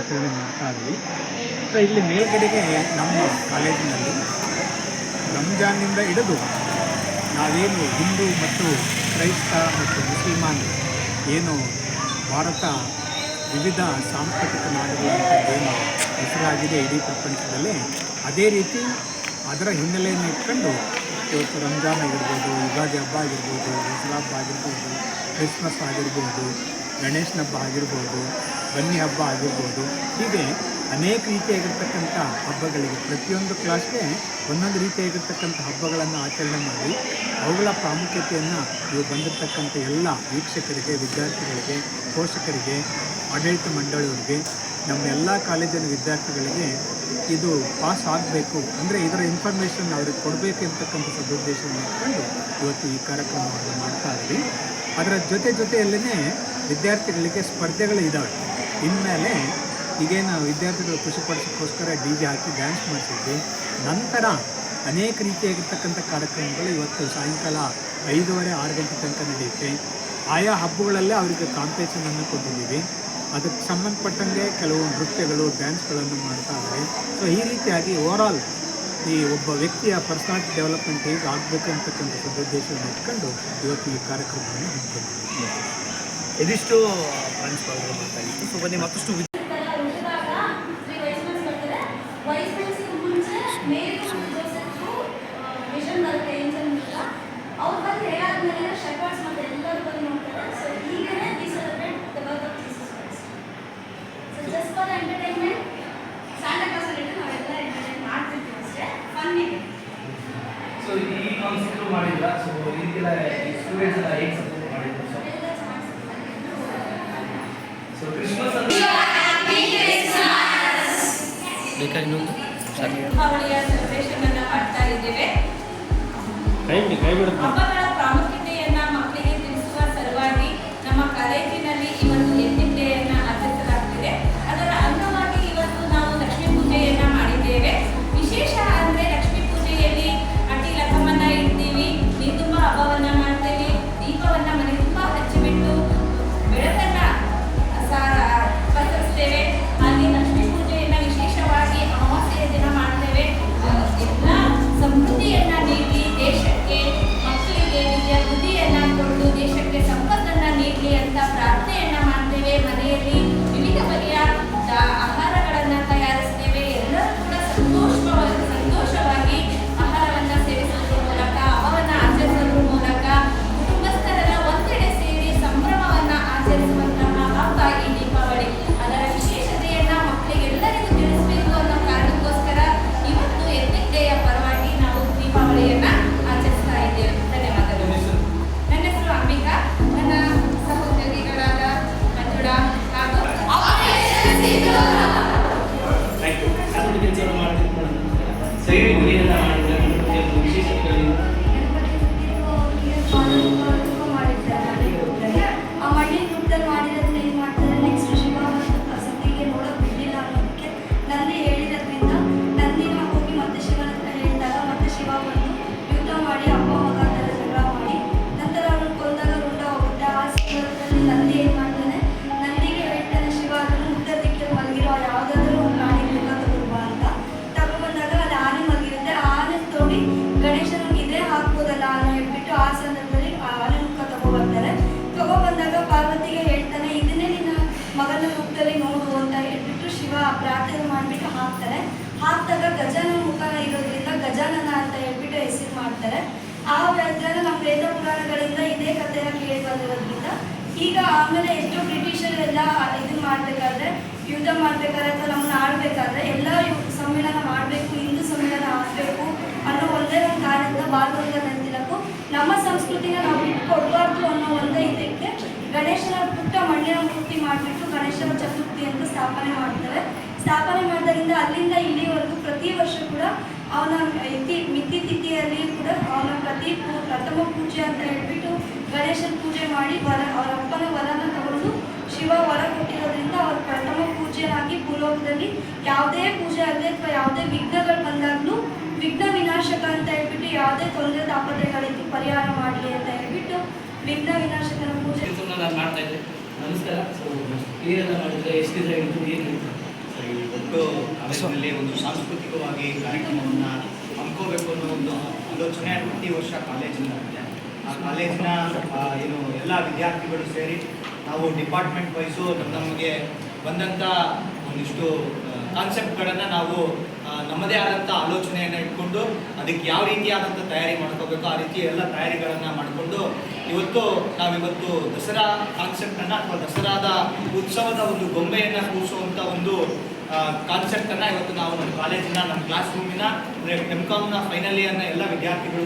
ಆಚರಣೆ ಮಾಡ್ತಾ ಇದ್ವಿ ಸೊ ಇಲ್ಲಿ ಮೇಲ್ಗಡೆಗೆ ನಮ್ಮ ಕಾಲೇಜಿನಲ್ಲಿ ರಂಜಾನ್ನಿಂದ ಹಿಡಿದು ನಾವೇನು ಹಿಂದೂ ಮತ್ತು ಕ್ರೈಸ್ತ ಮತ್ತು ಮುಸಲ್ಮಾನ್ ಏನು ಭಾರತ ವಿವಿಧ ಸಾಂಸ್ಕೃತಿಕ ನಾಡುಗಳಂಥದ್ದೇನು ಹೆಸರಾಗಿದೆ ಇಡೀ ಪ್ರಪಂಚದಲ್ಲಿ, ಅದೇ ರೀತಿ ಅದರ ಹಿನ್ನೆಲೆಯನ್ನು ಇಟ್ಕೊಂಡು ಇವತ್ತು ರಂಜಾನ್ ಆಗಿರ್ಬೋದು, ಯುಗಾದಿ ಹಬ್ಬ ಆಗಿರ್ಬೋದು ದಸರಾ ಹಬ್ಬ ಆಗಿರ್ಬೋದು, ಕ್ರಿಸ್ಮಸ್ ಆಗಿರ್ಬೋದು, ಗಣೇಶನ ಹಬ್ಬ ಆಗಿರ್ಬೋದು ಬನ್ನಿ ಹಬ್ಬ ಆಗಿರ್ಬೋದು. ಹೀಗೆ ಅನೇಕ ರೀತಿಯಾಗಿರ್ತಕ್ಕಂಥ ಹಬ್ಬಗಳಿಗೆ ಪ್ರತಿಯೊಂದು ಕ್ಲಾಸ್ಗೆ ಒಂದೊಂದು ರೀತಿಯಾಗಿರ್ತಕ್ಕಂಥ ಹಬ್ಬಗಳನ್ನು ಆಚರಣೆ ಮಾಡಿ ಅವುಗಳ ಪ್ರಾಮುಖ್ಯತೆಯನ್ನು ಇವು ಬಂದಿರತಕ್ಕಂಥ ಎಲ್ಲ ವೀಕ್ಷಕರಿಗೆ, ವಿದ್ಯಾರ್ಥಿಗಳಿಗೆ, ಪೋಷಕರಿಗೆ, ಆಡಳಿತ ಮಂಡಳಿಯವರಿಗೆ, ನಮ್ಮ ಎಲ್ಲ ಕಾಲೇಜಿನ ವಿದ್ಯಾರ್ಥಿಗಳಿಗೆ ಇದು ಪಾಸ್ ಆಗಬೇಕು. ಅಂದರೆ ಇದರ ಇನ್ಫಾರ್ಮೇಷನ್ ಅವ್ರಿಗೆ ಕೊಡಬೇಕು ಅಂತಕ್ಕಂಥ ಸದುದ್ದೇಶವನ್ನು ಇಟ್ಕೊಂಡು ಇವತ್ತು ಈ ಕಾರ್ಯಕ್ರಮವನ್ನು ಮಾಡ್ತಾ ಇದ್ದೀವಿ. ಅದರ ಜೊತೆ ಜೊತೆಯಲ್ಲೇ ವಿದ್ಯಾರ್ಥಿಗಳಿಗೆ ಸ್ಪರ್ಧೆಗಳು ಇದ್ದಾವೆ ಇನ್ಮೇಲೆ ಈಗೇನು ವಿದ್ಯಾರ್ಥಿಗಳು ಖುಷಿಪಡಿಸೋಕ್ಕೋಸ್ಕರ ಡಿ ಜೆ ಹಾಕಿ ಡ್ಯಾನ್ಸ್ ಮಾಡಿಸಿದ್ವಿ. ನಂತರ ಅನೇಕ ರೀತಿಯಾಗಿರ್ತಕ್ಕಂಥ ಕಾರ್ಯಕ್ರಮಗಳು ಇವತ್ತು ಸಾಯಂಕಾಲ ಐದೂವರೆ, ಆರು ಗಂಟೆ ತನಕ ನಡೆಯುತ್ತೆ. ಆಯಾ ಹಬ್ಬಗಳಲ್ಲೇ ಅವರಿಗೆ ಕಾಂಪಿಟೇಷನನ್ನು ಕೊಟ್ಟಿದ್ದೀವಿ. ಅದಕ್ಕೆ ಸಂಬಂಧಪಟ್ಟಂಗೆ ಕೆಲವು ನೃತ್ಯಗಳು ಡ್ಯಾನ್ಸ್ಗಳನ್ನು ಮಾಡ್ತಾ ಇದ್ದಾರೆ. ಸೊ ಈ ರೀತಿಯಾಗಿ ಓವರಾಲ್ ಈ ಒಬ್ಬ ವ್ಯಕ್ತಿಯ ಪರ್ಸನಾಲಿಟಿ ಡೆವಲಪ್ಮೆಂಟ್ ಹೇಗೆ ಆಗಬೇಕು ಅಂತಕ್ಕಂಥ ಸದುದ್ದೇಶವನ್ನು ಇಟ್ಕೊಂಡು ಇವತ್ತು ಈ ಕಾರ್ಯಕ್ರಮವನ್ನು ಹಮ್ಮಿಕೊಂಡಿದ್ದೀವಿ. ಇದಿಷ್ಟು ಪ್ರಾಂಶುಪಾಲರು ಮಾತಾಡಿದ್ದು ಸೊ ಬನ್ನಿ ಮತ್ತಷ್ಟು ಸೊ ಎಂಟರ್ಟೈನ್ಮೆಂಟ್ ಈ ಕಾನ್ಸೆಪ್ಟ್ ಮಾಡಿದ್ರ ಸೊ ಇದಕ್ಕೆಲ್ಲ ಸ್ಟೂಡೆಂಟ್ಸ್ ಎಲ್ಲ ಹೇಗೆ ಸಪೋರ್ಟ್ ಮಾಡಿದ್ರು? ಸೊ ಎಲ್ಲ ಚೆನ್ನಾಗಿ ಸೊ ಕ್ರಿಸ್ಮಸ್ ಅಂದ್ರೆ ಬೇಕಾಗಿ ಇನ್ನೊಂದು ದೀಪಾವಳಿಯ ಸೆಲೆಬ್ರೇಷನ್ ಅನ್ನ ಮಾಡ್ತಾ ಇದ್ದೇವೆ. ಕೈ ಬಿಡಿ ಕೈ ಬಿಡುತ್ತೆ Oh. ಹಾಕಿದಾಗ ಗಜಾನನ ಮುಖ ಇರೋದ್ರಿಂದ ಗಜಾನನ ಅಂತ ಹೇಳ್ಬಿಟ್ಟು ಹೆಸರು ಮಾಡ್ತಾರೆ. ಆ ವ್ಯಾಖ್ಯಾನ ನಮ್ಮ ವೇದ ಪುರಾಣಗಳಿಂದ ಇದೇ ಕಥೆನ ಕೇಳಿ ಬಂದಿರೋದ್ರಿಂದ ಈಗ ಆಮೇಲೆ ಎಷ್ಟೋ ಬ್ರಿಟಿಷರೆಲ್ಲ ಇದು ಮಾಡ್ಬೇಕಾದ್ರೆ, ಯುದ್ಧ ಮಾಡ್ಬೇಕಾದ್ರೆ ಅಥವಾ ನಮ್ಮನ್ನ ಆಡ್ಬೇಕಾದ್ರೆ ಎಲ್ಲ ಸಮ್ಮೇಳನ ಮಾಡಬೇಕು, ಹಿಂದೂ ಸಮ್ಮೇಳನ ಆಗಬೇಕು ಅನ್ನೋ ಒಂದೇ ಒಂದು ಕಾರಣದಿಂದ ಭಾರತದ ತಿಲಕು ನಮ್ಮ ಸಂಸ್ಕೃತಿನ ನಾವು ಬಿಟ್ಕೊಡ್ಬಾರ್ದು ಅನ್ನೋ ಒಂದೇ ಇದಕ್ಕೆ ಗಣೇಶನ ಪುಟ್ಟ ಮಣ್ಣಿನ ಮೂರ್ತಿ ಮಾಡಿಬಿಟ್ಟು ಗಣೇಶನ ಚತುರ್ಥಿ ಅಂತ ಸ್ಥಾಪನೆ ಮಾಡ್ತಾರೆ. ಸ್ಥಾಪನೆ ಮಾಡಿದ್ರಿಂದ ಅಲ್ಲಿಂದ ಇಲ್ಲಿವರೆಗೂ ಪ್ರತಿ ವರ್ಷ ಕೂಡ ಅವನ ಇತಿ ಮಿತಿ ತಿಥಿಯಲ್ಲಿ ಕೂಡ ಅವನ ಪ್ರತಿ ಪ್ರಥಮ ಪೂಜೆ ಅಂತ ಹೇಳ್ಬಿಟ್ಟು ಗಣೇಶನ ಪೂಜೆ ಮಾಡಿ ವರ, ಅವರ ಅಪ್ಪನ ವರನ ತಗೊಂಡು ಶಿವ ವರ ಕೊಟ್ಟಿರೋದ್ರಿಂದ ಅವ್ರ ಪ್ರಥಮ ಪೂಜೆಯಾಗಿ ಭೂಲೋಕದಲ್ಲಿ ಯಾವುದೇ ಪೂಜೆ ಆಗಲಿ ಅಥವಾ ಯಾವುದೇ ವಿಘ್ನಗಳು ಬಂದಾಗಲೂ ವಿಘ್ನ ವಿನಾಶಕ ಅಂತ ಹೇಳ್ಬಿಟ್ಟು ಯಾವುದೇ ತೊಂದರೆ ತಾಪತ್ರೆಗಳಿದ್ದು ಪರಿಹಾರ ಮಾಡಲಿ ಅಂತ ಹೇಳ್ಬಿಟ್ಟು ವಿಘ್ನ ವಿನಾಶಕನ ಪೂಜೆ. ಮಾಡ್ತಾ ನಮಸ್ಕಾರ. ಕ್ಲಿಯರ್ ಮಾಡಿದ್ರೆ ಎಷ್ಟು ಏನು ಒಟ್ಟು ಕಾಲೇಜಿನಲ್ಲಿ ಒಂದು ಸಾಂಸ್ಕೃತಿಕವಾಗಿ ಕಾರ್ಯಕ್ರಮವನ್ನು ಹಮ್ಮಿಕೋಬೇಕು ಅನ್ನೋ ಒಂದು ಆಲೋಚನೆ ಪ್ರತಿ ವರ್ಷ ಕಾಲೇಜಿಂದ ಇದೆ ಆ ಕಾಲೇಜಿನ ಏನು ಎಲ್ಲ ವಿದ್ಯಾರ್ಥಿಗಳು ಸೇರಿ ನಾವು ಡಿಪಾರ್ಟ್ಮೆಂಟ್ ವೈಸು ನಮಗೆ ಬಂದಂಥ ಒಂದಿಷ್ಟು ಕಾನ್ಸೆಪ್ಟ್ಗಳನ್ನು ನಾವು ನಮ್ಮದೇ ಆದಂಥ ಆಲೋಚನೆಯನ್ನು ಇಟ್ಕೊಂಡು ಅದಕ್ಕೆ ಯಾವ ರೀತಿಯಾದಂಥ ತಯಾರಿ ಮಾಡ್ಕೋಬೇಕು ಆ ರೀತಿ ಎಲ್ಲ ತಯಾರಿಗಳನ್ನು ಮಾಡಿಕೊಂಡು ಇವತ್ತು ನಾವಿವತ್ತು ದಸರಾ ಕಾನ್ಸೆಪ್ಟನ್ನು ಅಥವಾ ದಸರಾದ ಉತ್ಸವದ ಒಂದು ಗೊಂಬೆಯನ್ನು ಕೂರಿಸುವಂಥ ಒಂದು ಕಾನ್ಸೆಪ್ಟನ್ನು ಇವತ್ತು ನಾವು ನಮ್ಮ ಕಾಲೇಜಿನ ನಮ್ಮ ಕ್ಲಾಸ್ ರೂಮಿನ ಎಂ ಕಾಮ್ನ ಫೈನಲ್ ಇಯರ್ನ ಎಲ್ಲ ವಿದ್ಯಾರ್ಥಿಗಳು